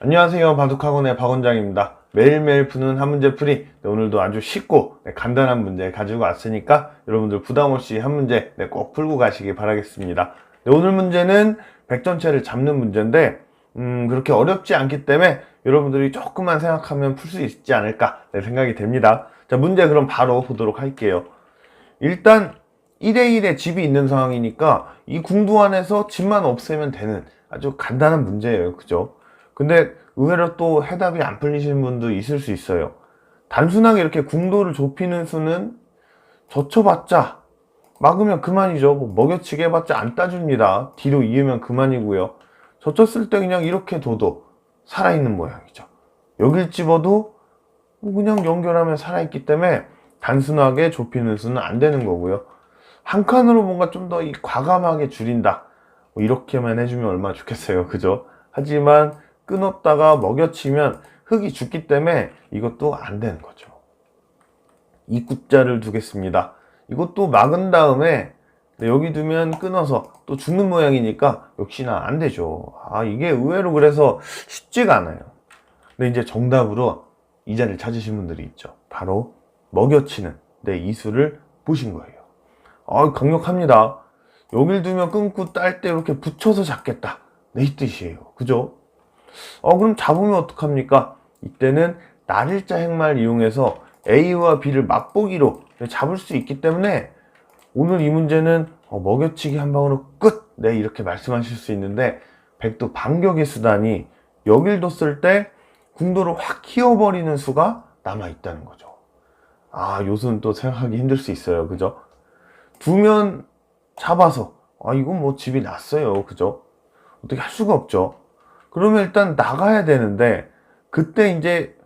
안녕하세요. 바둑학원의 박 원장입니다. 매일매일 푸는 한 문제 풀이 네, 오늘도 아주 쉽고 네, 간단한 문제 가지고 왔으니까 여러분들 부담없이 한 문제 네, 꼭 풀고 가시기 바라겠습니다. 네, 오늘 문제는 백전체를 잡는 문제인데 음, 그렇게 어렵지 않기 때문에 여러분들이 조금만 생각하면 풀 수 있지 않을까 네, 생각이 됩니다. 자 문제 그럼 바로 보도록 할게요. 일단 1대1의 집이 있는 상황이니까 이 궁두 안에서 집만 없애면 되는 아주 간단한 문제예요. 그죠? 근데 의외로 또 해답이 안 풀리시는 분도 있을 수 있어요. 단순하게 이렇게 궁도를 좁히는 수는 젖혀봤자 막으면 그만이죠. 뭐 먹여치기 해봤자 안 따줍니다. 뒤로 이으면 그만이고요. 젖혔을 때 그냥 이렇게 둬도 살아있는 모양이죠. 여길 집어도 뭐 그냥 연결하면 살아있기 때문에 단순하게 좁히는 수는 안 되는 거고요. 한 칸으로 뭔가 좀더이 과감하게 줄인다. 뭐 이렇게만 해주면 얼마나 좋겠어요. 그죠? 하지만 끊었다가 먹여치면 흙이 죽기 때문에 이것도 안 되는 거죠. 입구자를 두겠습니다. 이것도 막은 다음에 네, 여기 두면 끊어서 또 죽는 모양이니까 역시나 안 되죠. 아, 이게 의외로 그래서 쉽지가 않아요. 근데 이제 정답으로 이 자리를 찾으신 분들이 있죠. 바로 먹여치는 네, 이수를 보신 거예요. 아, 강력합니다. 여길 두면 끊고 딸 때 이렇게 붙여서 잡겠다. 네, 이 뜻이에요. 그죠? 어, 그럼 잡으면 어떡합니까? 이때는 날일자 행말 이용해서 A와 B를 맛보기로 잡을 수 있기 때문에 오늘 이 문제는 어, 먹여치기 한 방으로 끝! 네, 이렇게 말씀하실 수 있는데 백도 반격의 수단이 여길 뒀을 때 궁도를 확 키워버리는 수가 남아있다는 거죠. 아, 요수는 또 생각하기 힘들 수 있어요. 그죠? 두면 잡아서, 아, 이건 뭐 집이 났어요. 그죠? 어떻게 할 수가 없죠. 그러면 일단 나가야 되는데, 그때 이제,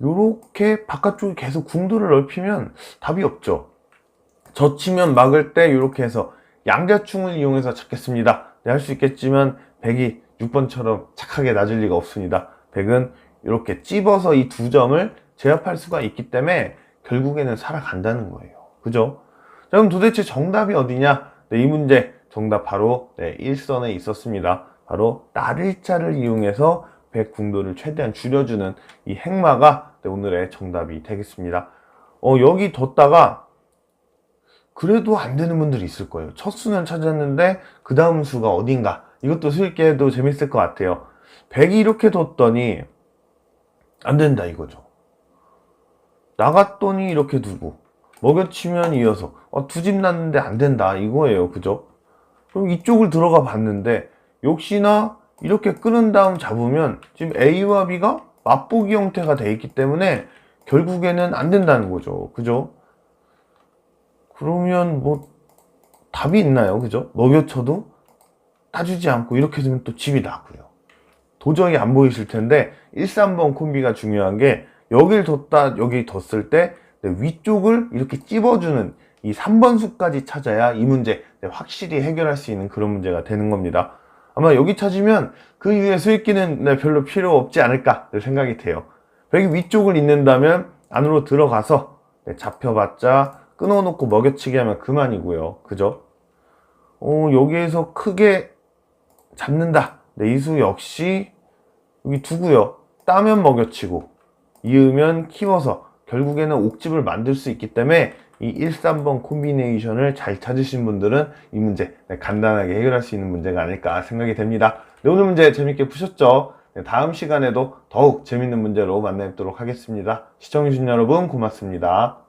요렇게 바깥쪽에 계속 궁도를 넓히면 답이 없죠. 젖히면 막을 때 요렇게 해서 양자충을 이용해서 잡겠습니다. 네, 할수 있겠지만, 백이 6번처럼 착하게 낮을 리가 없습니다. 백은 이렇게 찝어서 이 두 점을 제압할 수가 있기 때문에 결국에는 살아간다는 거예요. 그죠? 자, 그럼 도대체 정답이 어디냐? 네, 이 문제 정답 바로 네, 1선에 있었습니다. 바로 날일자를 이용해서 백궁도를 최대한 줄여주는 이 행마가 네, 오늘의 정답이 되겠습니다. 어, 여기 뒀다가 그래도 안 되는 분들이 있을 거예요. 첫 수는 찾았는데 그 다음 수가 어딘가 이것도 해도 재밌을 것 같아요. 100이 이렇게 뒀더니 안 된다 이거죠. 나갔더니 이렇게 두고 먹여치면 이어서 어, 두 집 났는데 안 된다 이거예요. 그죠? 그럼 이쪽을 들어가 봤는데 역시나 이렇게 끊은 다음 잡으면 지금 A와 B가 맛보기 형태가 돼 있기 때문에 결국에는 안 된다는 거죠. 그죠? 그러면 뭐 답이 있나요? 그죠? 먹여쳐도 따주지 않고 이렇게 되면 또 집이 나고요. 도저히 안 보이실 텐데 1, 3번 콤비가 중요한 게 여길 뒀다 여기 뒀을 때 네, 위쪽을 이렇게 찝어주는 이 3번 수까지 찾아야 이 문제 네, 확실히 해결할 수 있는 그런 문제가 되는 겁니다. 아마 여기 찾으면 그 이후에 수익기는 네, 별로 필요 없지 않을까 생각이 돼요. 여기 위쪽을 잇는다면 안으로 들어가서 네, 잡혀봤자 끊어놓고 먹여치기 하면 그만이고요. 그죠? 어, 여기에서 크게 잡는다. 네, 이수 역시 여기 두고요. 따면 먹여치고 이으면 키워서 결국에는 옥집을 만들 수 있기 때문에 이 1, 3번 콤비네이션을 잘 찾으신 분들은 이 문제 네, 간단하게 해결할 수 있는 문제가 아닐까 생각이 됩니다. 네, 오늘 문제 재밌게 푸셨죠? 네, 다음 시간에도 더욱 재밌는 문제로 만나 뵙도록 하겠습니다. 시청해주신 여러분 고맙습니다.